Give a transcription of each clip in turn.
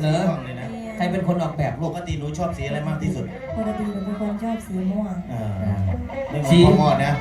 เหรอ ม่วงเลยนะใครเป็นคนออกแบบลูปกกติหนูชอบสีอะไรมากที่สุดปกติหนูเป็นคนชอบสีม่วงอ่าไม่เหมืสีอนพ่อมอดนะ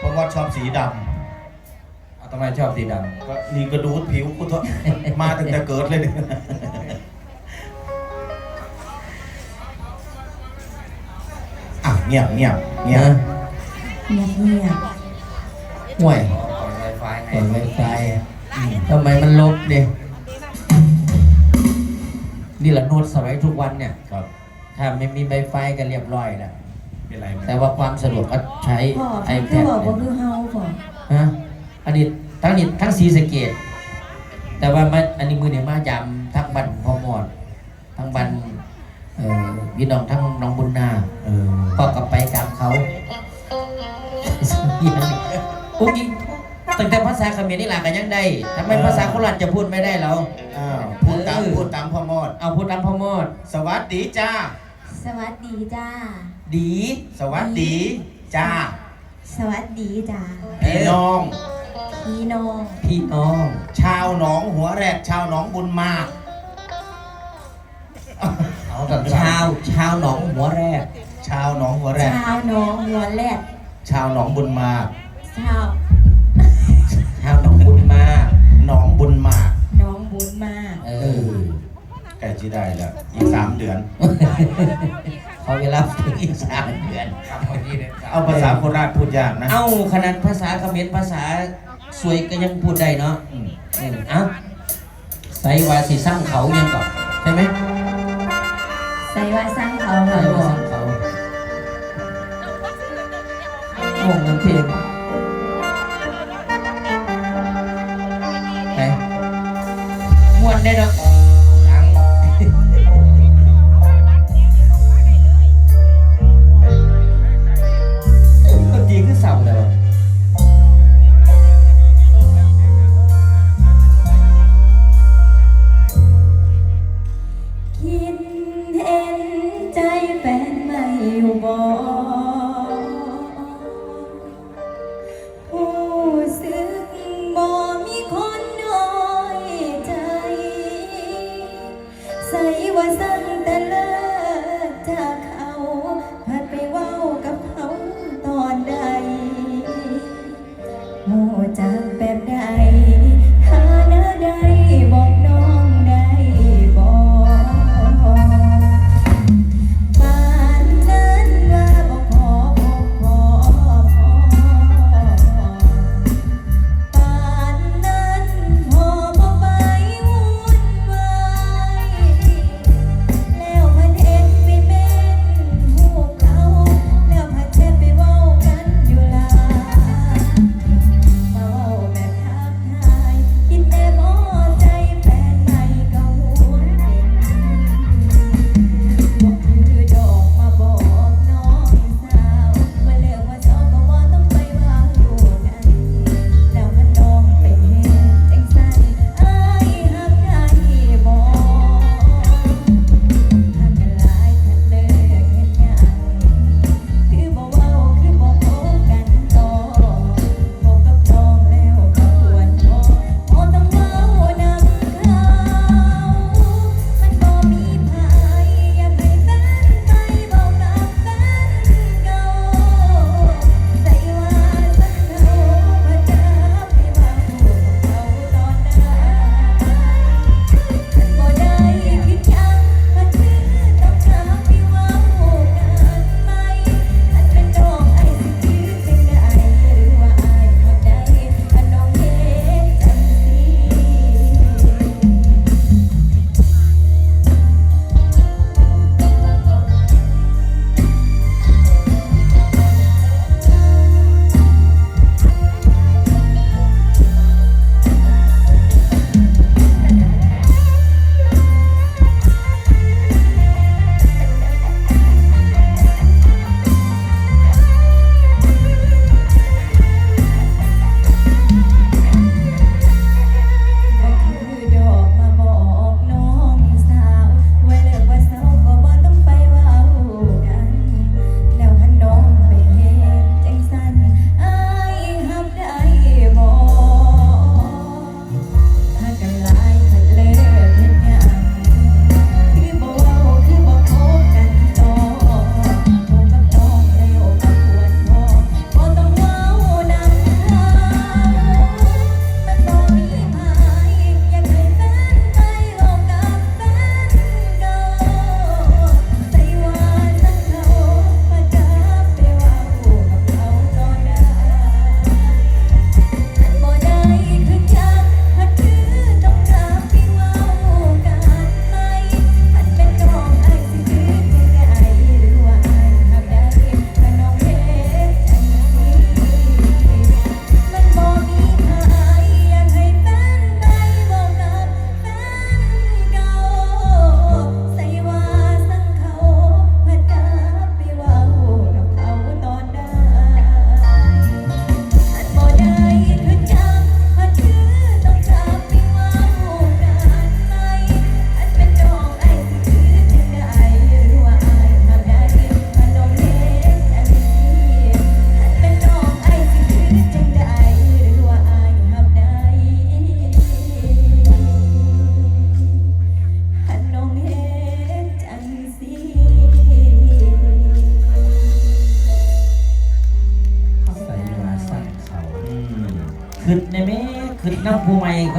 พ่อมอดชอบสีดเอาทำไมชอบสีดำก็นี่กระดูดผิวกูเถอะมาตั้งแต่เกิดเลยเนี่ยอะเงียบเงียบำเงียบนะเงียบเงียบห่วยเปิดไวไฟทำไมมันลบเด็ นี่แหละโน้ตสมัยทุกวันเนี่ยครับ ถ้าไม่มีไวไฟก็เรียบร้อยแล้วเป็นไรไหมแต่ว่าความสะดวกก็ใช้พ่อไอพี่แพดบอกว่าคือเฮาพ่อฮะอันนี้ทั้งนี้ทั้งสีสะเกต แต่ว่ามันอันนี้มือเนี่ยมายำทั้งบันพอหมดทั้งบันเอ่อพี่น้องทั้งน้อง ตั้งแต่ภาษาเขมรนี่หลากันยังได้ทำไมภาษาโคราชจะพูดไม่ได้แล้วอ้าวพูดตามเออพูดตามพ่อมอด เอาพูดตามพ่อมอด สวัสดีจ้า สวัสดีจ้า ดี สวัสดีจ้า สวัสดีจ้า พี่น้อง พี่น้อง พี่น้อง ชาวหนองหัวแรกชาวหนองบุญมาเอากับชาวชาวหนองหัวแรกชาวหนองหัวแรกชาวน้องหัวแรดชาวหนองบุญมาชาว ใกล้จะได้แล้วอีกสามเดือนขอเวลาฝึกอีกสามเดือนเอาภาษาโคราชพูดยากนะเอ้าขนาดภาษาเขมรภาษาสวยก็ยังพูดได้เนาะอืมอืมเอ้าใส่วาสีสร้างเขายังก่อนใช่ไหมใส่ว่าสร้างเขาใส่ค่ะวาพ่อสร้างเขางงกันเพลงไปมวนได้เนาะ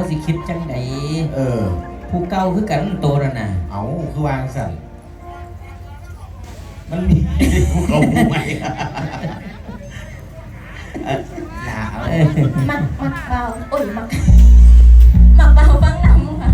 เขาสิคิดจังไดเออ ผู้เก่าคือกันโตแล้วน่ะเอาคือวางสั่นมันมีผู้เขาผู้ใหม่เอ่อหนาวเออมักมักเบาโอ้ยมักมักเบาฟังนำค่ะ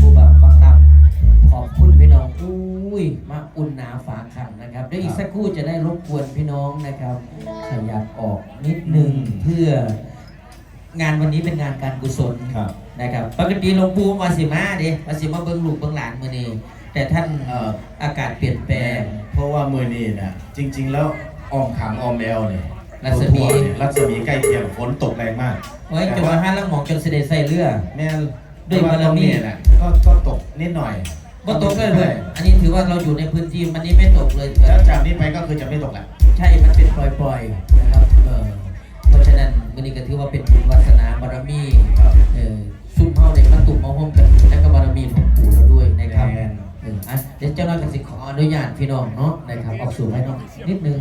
ผู้บ่าวฟังลำขอบคุณพี่น้องอุ้ยมาอุ่นหนาฝาขังนะครับเดี๋ยวอีกสักครู่จะได้รบกวนพี่น้องนะครับ ขยับออกนิดนึงเพื่อ งานวันนี้เป็นงานการกุศลครับ นะครับปกติหลวงปู่มาสิมาเด้มาสิมาเบิ่งลูกเบิ่งหลานมื้อนี้แต่ท่านเอ่ออากาศเปลี่ยนแปลง เพราะว่ามือนี้นะจริง ๆ แล้วออมขางออมแอลเนี่ยรัศมี ทั่วๆเนี่ยรัศมีใกล้เคียงฝนตกแรงมากไว้จะว่าห้าลังหมองจนเสด็จใส่เรือ แม่นด้วยบารมีแต่ว่ตงนี้นะก็ก็ตกนิดหน่อยบ่ตกเลยเพื่อนอันนี้ถือว่าเราอยู่ในพื้นที่มันนี้ไม่ตกเลย แล้วจากนี้ไปก็คือจะไม่ตกแหละ ใช่ มันเป็นปล่อยๆนะครับเออ เพราะฉะนั้นมื้อนี้ก็ถือว่าเป็นบุญวาสนาบารมีเออซุ่มเฮาได้มาตุ่มมาห่มกันและก็บารมีของปู่เราด้วยนะครับเอออะเดี๋ยวเจ้าหน้าที่ขออนุญาตพี่น้องเนาะนะครับออกสู่ให้น้องนิดนึง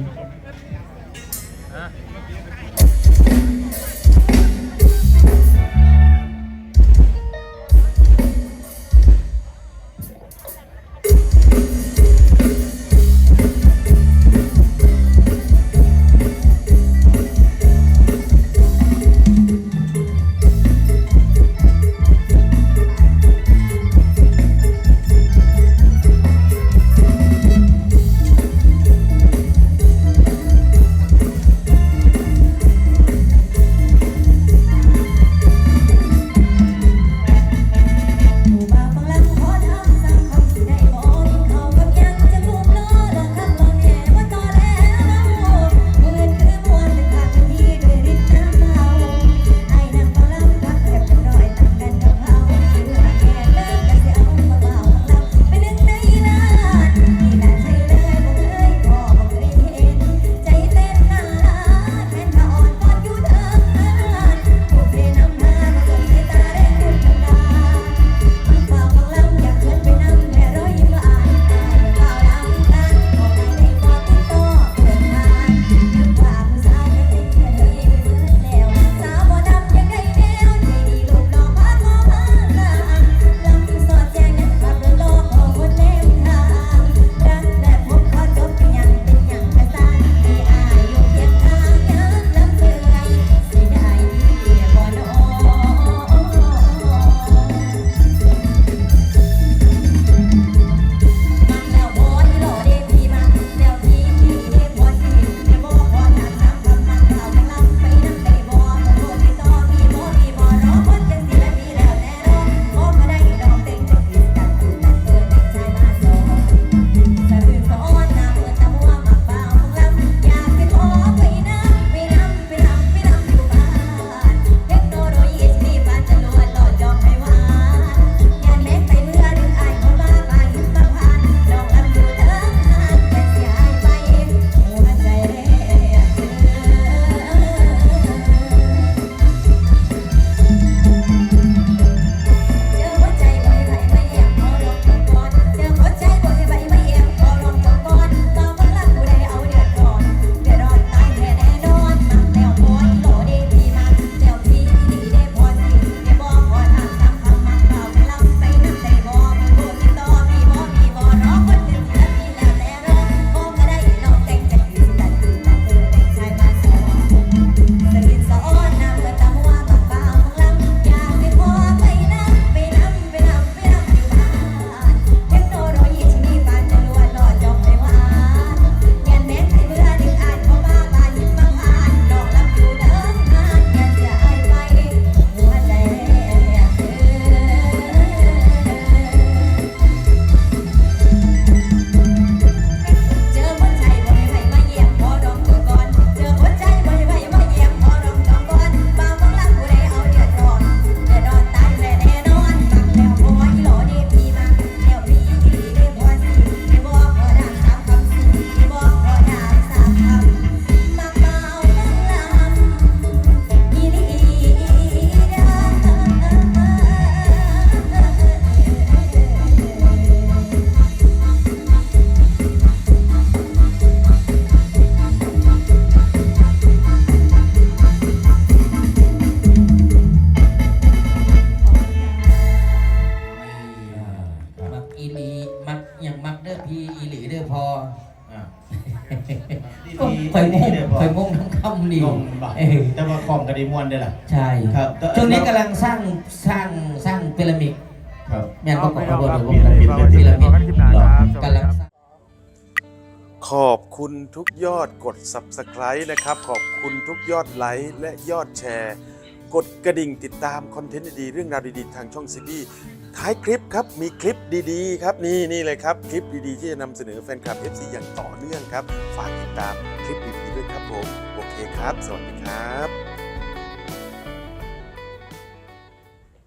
ดีลมบ่เออแต่ว่าคอมกระดิมวนได้ล่ะ ใช่ครับแต่ช่วงนี้กำลังสร้างสร้างสร้างพีระมิดครับแม่นประกอบเอากับไปพีเอาระครับมิดพีระมิดเอากันคลิปหน้าครับกำลังสร้างขอบคุณทุกยอดกด Subscribe นะครับ ขอบคุณทุกยอดไลค์และยอดแชร์ กดกระดิ่งติดตามคอนเทนต์ดีๆเรื่องราวดีๆ ทางช่องซีบีท้ายคลิปครับมีคลิปดีๆ ครับนี่นี่เลยครับ คลิปดีๆ ที่จะนำเสนอแฟนคลับ FC อย่างต่อเนื่องครับ ฝากติดตามคลิปดีๆด้วยครับผมโอเค ครับ สวัสดีครับ